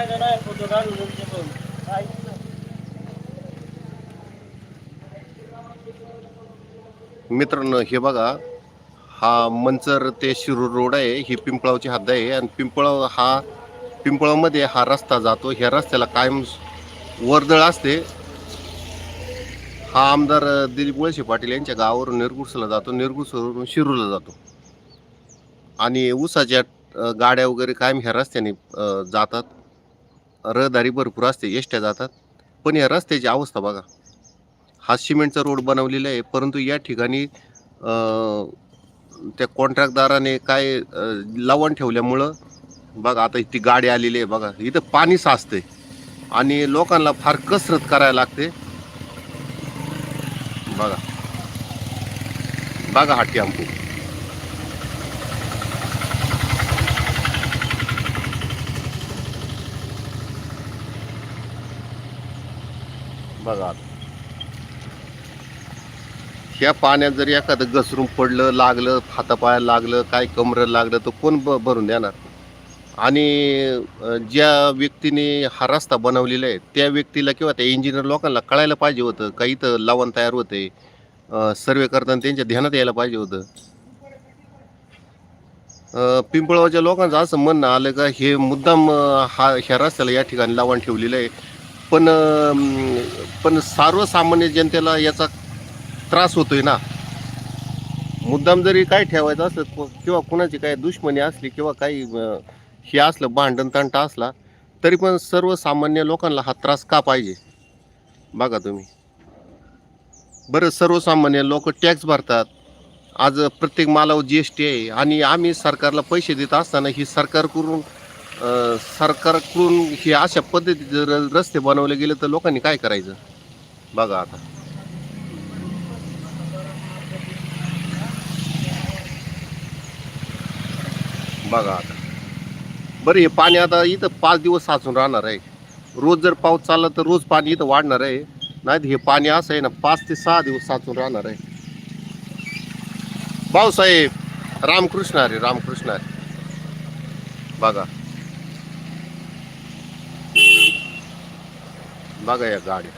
फायदा नाही फोटो काढून तुमचे पण काहीच मित्रांनो हे बघा. हा मंचर ते शिरूर रोड आहे. ही पिंपळावची हद्द आहे. आणि पिंपळाव हा पिंपळावमध्ये हा रस्ता जातो. ह्या रस्त्याला कायम वर्दळ असते. हा आमदार दिलीप वळसे पाटील यांच्या गावावरून निरगुसला जातो. निरगुसवरून शिरूरला जातो. आणि ऊसाच्या गाड्या वगैरे कायम ह्या रस्त्याने जातात. रहदारी भरपूर असते येष्ट्या जातात. पण या रस्त्याची अवस्था बघा. हा सिमेंटचा रोड बनवलेला आहे परंतु या ठिकाणी त्या कॉन्ट्रॅक्टदाराने काय लावण ठेवल्यामुळं बघा आता ती गाडी आलेली आहे बघा. इथं पाणी साचते आणि लोकांना फार कसरत करायला लागते. बघा. बघा हा टॅम्पू. बघा. ह्या पाण्यात जर एखादं घसरून पडलं लागलं हातापायाला लागलं काय कमरं लागलं तर कोण ब भरून देणार? आणि ज्या व्यक्तीने हा रस्ता बनवलेला आहे त्या व्यक्तीला किंवा त्या इंजिनियर लोकांना कळायला पाहिजे होतं काही इथं लावण तयार होते सर्वे करताना त्यांच्या ध्यानात यायला पाहिजे होतं. अ, लोकांचं असं म्हणणं आलं का हे मुद्दाम हा ह्या रस्त्याला या ठिकाणी लावण ठेवलेलं आहे. पण पण सर्वसामान्य जनतेला याचा त्रास होतोय ना. मुद्दाम जरी काय ठेवायचं असलं किंवा कुणाची काय दुश्मनी असली किंवा काही हे असलं भांडण तंटा असला तरी पण सर्वसामान्य लोकांना हा त्रास का पाहिजे? बघा तुम्ही. बरं सर्वसामान्य लोक टॅक्स भरतात. आज प्रत्येक मालावर जी एस टी आहे आणि आम्ही सरकारला पैसे देत असताना ही सरकारकडून सरकारकडून हे अशा पद्धतीचे जर रस्ते बनवले गेले तर लोकांनी काय करायचं? बघा आता. बघा आता. बरं हे पाणी आता इथं पाच दिवस साचून राहणार आहे. रोज जर पाऊस चालला तर रोज पाणी इथं वाढणार आहे. नाही हे पाणी असं आहे ना पाच ते सहा दिवस साचून राहणार आहे. भाऊसाहेब रामकृष्ण अरे रामकृष्ण अरे बघा. बघा या गाडी.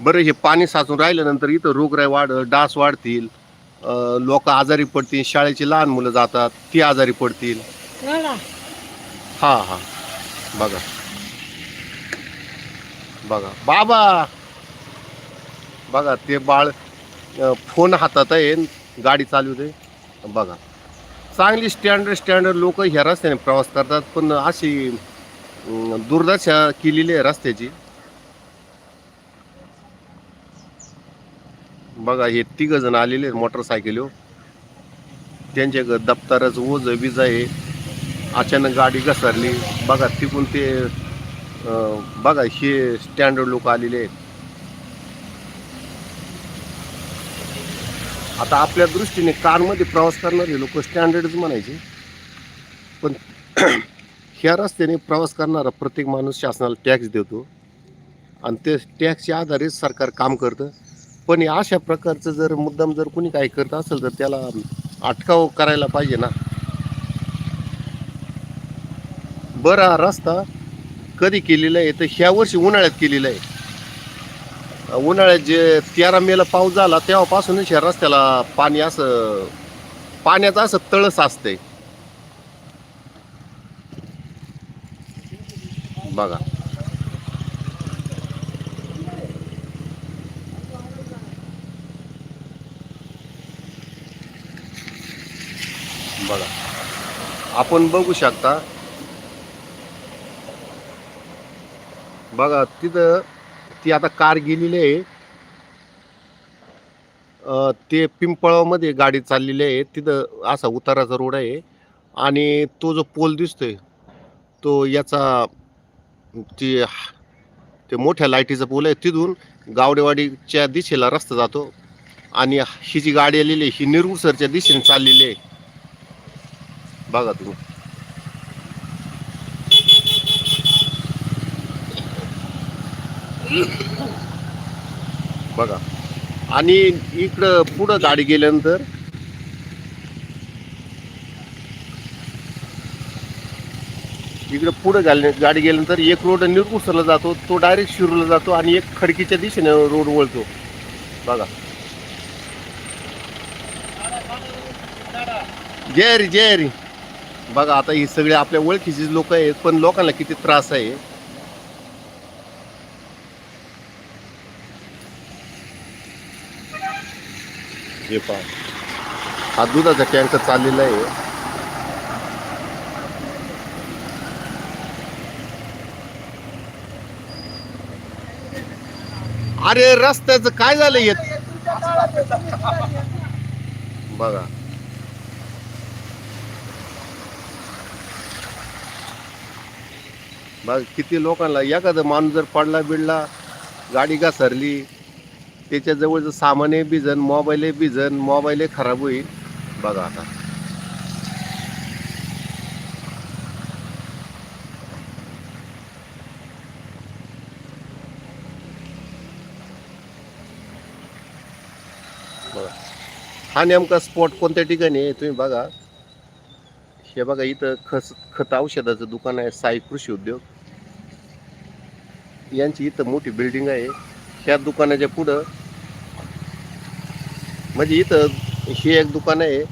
बरं हे पाणी साचून राहिल्यानंतर इथं रोगराई वाढ डास वाढतील लोक आजारी पडतील शाळेची लहान मुलं जातात ती आजारी पडतील. हा हा. बघा. बघा. बाबा! बघा ते बाळ फोन हातात आहे गाडी चालवते बघा. चांगली स्टँडर्ड स्टँडर्ड लोक ह्या रस्त्याने प्रवास करतात पण अशी दुर्दशा केलेली आहे रस्त्याची. बघा हे तिघ जण आलेले आहेत मोटरसायकलीवर त्यांच्या दप्तराचं ओझ बीज आहे. अचानक गाडी घसरली. बघा तिकून ते बघा हे स्टँडर्ड लोक आलेले आहेत. आता आपल्या दृष्टीने कारमध्ये प्रवास करणारे लोक स्टँडर्डच म्हणायचे. पण ह्या रस्त्याने प्रवास करणारा प्रत्येक माणूस शासनाला टॅक्स देतो. आणि ते टॅक्सच्या आधारे सरकार काम करतं. पण या अशा प्रकारचं जर मुद्दाम जर कोणी काही करत असेल तर त्याला अटकाव करायला पाहिजे ना. बरं रस्ता कधी केलेला आहे? तर ह्या वर्षी उन्हाळ्यात केलेला आहे. उन्हाळ्यात जे तेरा मेला पाऊस झाला तेव्हापासूनच ह्या रस्त्याला पाणी असं पाण्याचं असं तळस असते बघा. बघा. आपण बघू शकता. बघा तिथं ती आता कार गेलेली आहे. ते पिंपळामध्ये गाडी चाललेली आहे. तिथं असा उताराचा रोड आहे. आणि तो जो पोल दिसतोय तो याचा ती ते मोठ्या लाईटीचा पोल आहे. तिथून गावडेवाडीच्या दिशेला रस्ता जातो. आणि ही जी गाडी आलेली आहे ही निरगुसरच्या दिशेने चाललेली आहे. बघा तुम्ही. बघा. आणि इकडं पुढं गाडी गेल्यानंतर? इकडं पुढं गाडी गाडी गेल्यानंतर एक रोड निरकुसरला जातो तो डायरेक्ट शिरूरला जातो आणि एक खडकीच्या दिशेने रोड वळतो. बघा. जय हरी जय हरी बघा आता ही सगळे आपल्या ओळखीचे लोक आहेत पण लोकांना किती त्रास आहे. हे पहा. हा दुधाचा टँकर चाललेला आहे. अरे रस्त्याचं काय झालं येत बघा. बघ किती लोकांना एखादा माणूस जर पडला बिडला गाडी घसरली त्याच्या जवळचं सामानही भिजन मोबाईलही भिजन मोबाईल खराब होईल. बघा आता. बघा. हा नेमका स्पॉट कोणत्या ठिकाणी आहे? तुम्ही बघा. हे बघा इथं खस खत औषधाचं दुकान आहे साई कृषी उद्योग. यांची इथं मोठी बिल्डिंग आहे. त्या दुकानाच्या पुढं. म्हणजे इथं ही एक दुकान आहे.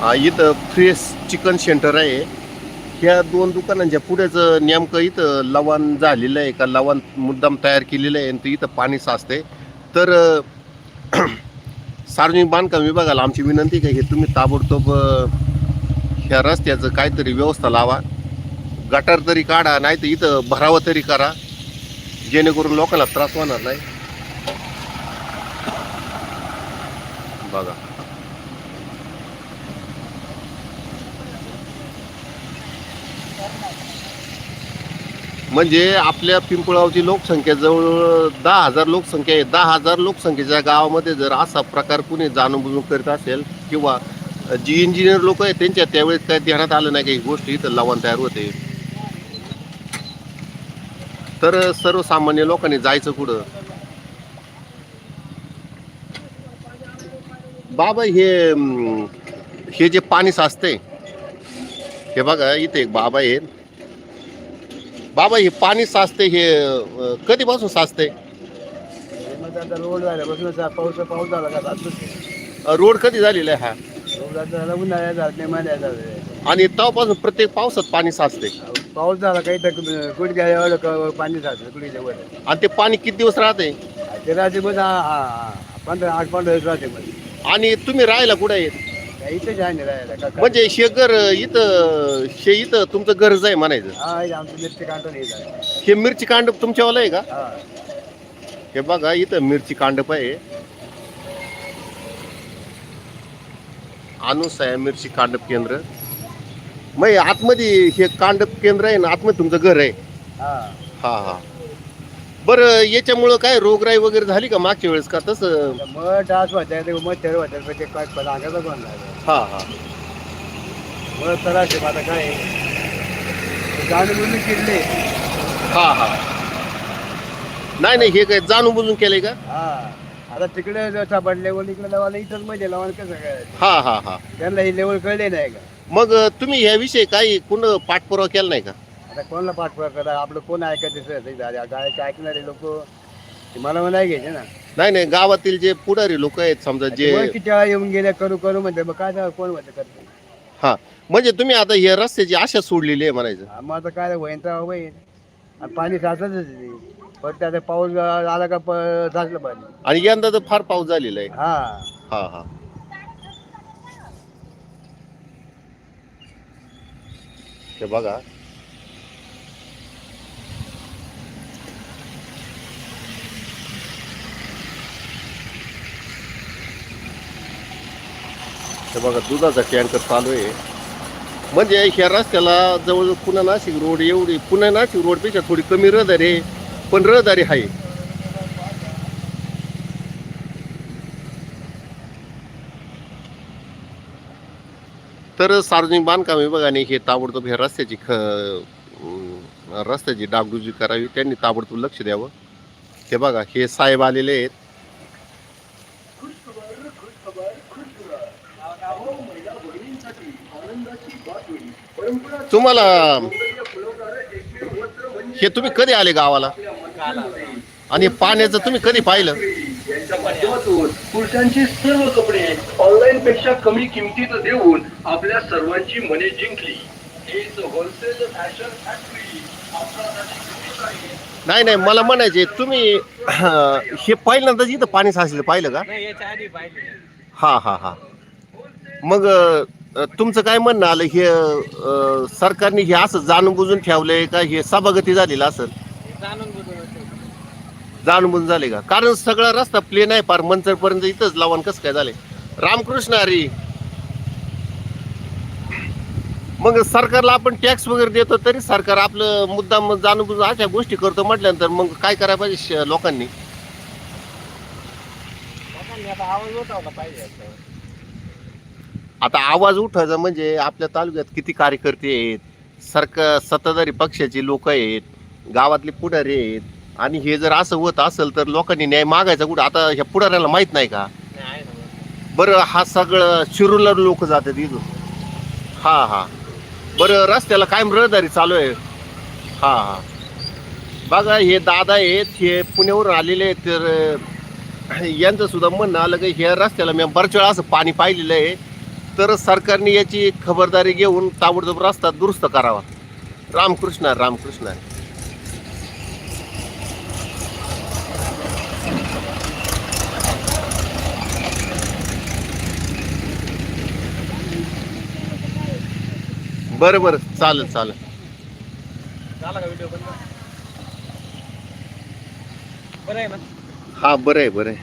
हा इथं फ्रेश चिकन सेंटर आहे. ह्या दोन दुकानांच्या पुढेच नेमकं इथं लवान झालेलं आहे का? लवान मुद्दाम तयार केलेलं आहे आणि इथं पाणी साचते तर सार्वजनिक बांधकाम विभागाला आमची विनंती आहे की तुम्ही ताबडतोब ह्या रस्त्याचं काहीतरी व्यवस्था लावा. गटार तरी काढा नाही तर इथं भरावं तरी करा. जेणेकरून लोकांना त्रास होणार नाही. बघा. म्हणजे आपल्या पिंपळावची लोकसंख्या जवळ दहा हजार लोकसंख्या आहे. दहा हजार लोकसंख्येच्या गावामध्ये जर असा प्रकार कुणी जाणूनबुजून करीत असेल किंवा जी इंजिनियर लोक आहेत त्यांच्या त्यावेळेस काय ध्यानात आलं नाही काही गोष्टी इथं लावण तयार होते. तर सर्वसामान्य लोकांनी जायचं कुठं? बाबा हे हे जे पाणी साचते हे बघा इथे एक बाबा आहे बाबा हे पाणी साचते हे कधीपासून साचते रोड झाल्यापासून असा पाऊस पाऊस झाला का? आता रोड कधी झालेला आहे हा? झाला उन्हाळ्या नाही आणि तेव्हापासून प्रत्येक पावसात पाणी साचते. पाऊस झाला काही तर एवढं क- पाणी वर. आणि ते पाणी किती दिवस राहते? ते राहते मग. पंधरा आठ पंधरा दिवस राहते मग. आणि तुम्ही राहायला कुठे आहे काय इथेच आहे ना राहायला का- का- म्हणजे घर इथं हे इथं तुमचं घरच आहे म्हणायचं. हा हे आमचं मिरची येत हे कांडप तुमच्यावाला आहे का? हा. हे बघा इथं मिरची कांडप आहे अनुसाया मिरची कांडप केंद्र. मग आतमध्ये हे कांडप केंद्र आहे ना आतमध्ये तुमचं घर आहे. हा. हा बरं याच्यामुळं काय रोगराई वगैरे झाली का मागच्या वेळेस का तसं? मग डास ते मग तेर वाटत ते काय कोण हा हा. मग जाणून किडले हा हा. नाही नाही हे काय जाणून बुजून केलंय का? हा. आता तिकडे जर सापडले वर इकडे लावायला इथंच म्हणजे लावायला कसं काय हा हा हा. त्यांना ही लेवल कळले नाही का? मग तुम्ही ह्याविषयी काही कुण पाठपुरावा केला नाही का? आता कोणाला पाठपुरा करा? आपलं कोण ऐकायचं गायचे ऐकणारे लोक मला नाही घ्यायचे ना. नाही नाही गावातील जे पुढारी लोक आहेत समजा जे मग किती वेळा येऊन गेले करू करू म्हणते मग काय झालं, कोण म्हणते करते? हा. म्हणजे तुम्ही आता हे रस्त्याची आशा सोडलेली आहे म्हणायचं. मग आता काय होईन तर होईन आणि पाणी साचतच आहे ते. फक्त आता पाऊस आला का प- साचलं पाणी. आणि यंदा तर फार पाऊस झालेला आहे. हा. हा हा. हे बघा. हे बघा दुधाचा टँकर चालू आहे. म्हणजे ह्या रस्त्याला जवळ पुणे नाशिक रोड एवढी पुणे नाशिक रोडपेक्षा थोडी कमी रहदारी आहे. पण रहदारी आहे. तर सार्वजनिक बांधकाम विभागाने हे ताबडतोब ह्या रस्त्याची ख रस्त्याची डागडुजी करावी. त्यांनी ताबडतोब लक्ष द्यावं. हे बघा हे साहेब आलेले आहेत. तुम्हाला हे तुम्ही कधी आले गावाला? आणि पाण्याचं तुम्ही कधी पाहिलं? यांच्या माध्यमातून पुरुषांची सर्व कपडे ऑनलाईन पेक्षा कमी किमतीत देऊन आपल्या सर्वांची मने जिंकली. हेच होलसेल फॅशन फॅक्टरी आपल्यासाठी किती आहे? नाही नाही मला म्हणायचे तुम्ही हे पहिल्यांदाच इथं पाणी साचलेलं पाहिलं का? नाही याच्या आधी पाहिजे हा हा हा. मग तुमचं काय म्हणणं आलं? हे सरकारने हे असं जाणून बुजून ठेवलंय का? हे सभागती झालेलं असं जाणून बुजून असेल. जाणून झाले का? कारण सगळा रस्ता प्लेन आहे पार मंचरपर्यंत इथंच लावण कसं काय झाले रामकृष्ण हरी. मग सरकारला आपण टॅक्स वगैरे देतो तरी सरकार आपलं मुद्दाम जाणून अशा गोष्टी करतो म्हटल्यानंतर मग काय करायला पाहिजे लोकांनी? लोकांनी आता आवाज उठवला पाहिजे याच्यावर. आता आवाज उठायचा म्हणजे आपल्या तालुक्यात किती कार्यकर्ते आहेत? सरकार सत्ताधारी पक्षाचे लोक आहेत गावातले पुढारी आहेत आणि हे जर असं होत असेल तर लोकांनी न्याय मागायचा कुठं? आता ह्या पुढाऱ्याला माहीत नाही का. बरं हा सगळं शिरूरला लोक जातात इथून. हा हा. बरं रस्त्याला कायम रहदारी चालू आहे. हा हा. बघा हे दादा आहेत हे पुण्यावरून आलेले आहेत तर यांचं सुद्धा म्हणणं आलं की ह्या रस्त्याला मी बऱ्याच वेळा असं पाणी पाहिलेलं आहे. तर सरकारने याची खबरदारी घेऊन ताबडतोब रस्ता दुरुस्त करावा. रामकृष्ण रामकृष्ण. बरं बरं. चालेल चालेल. हा बरं आहे बरं आहे.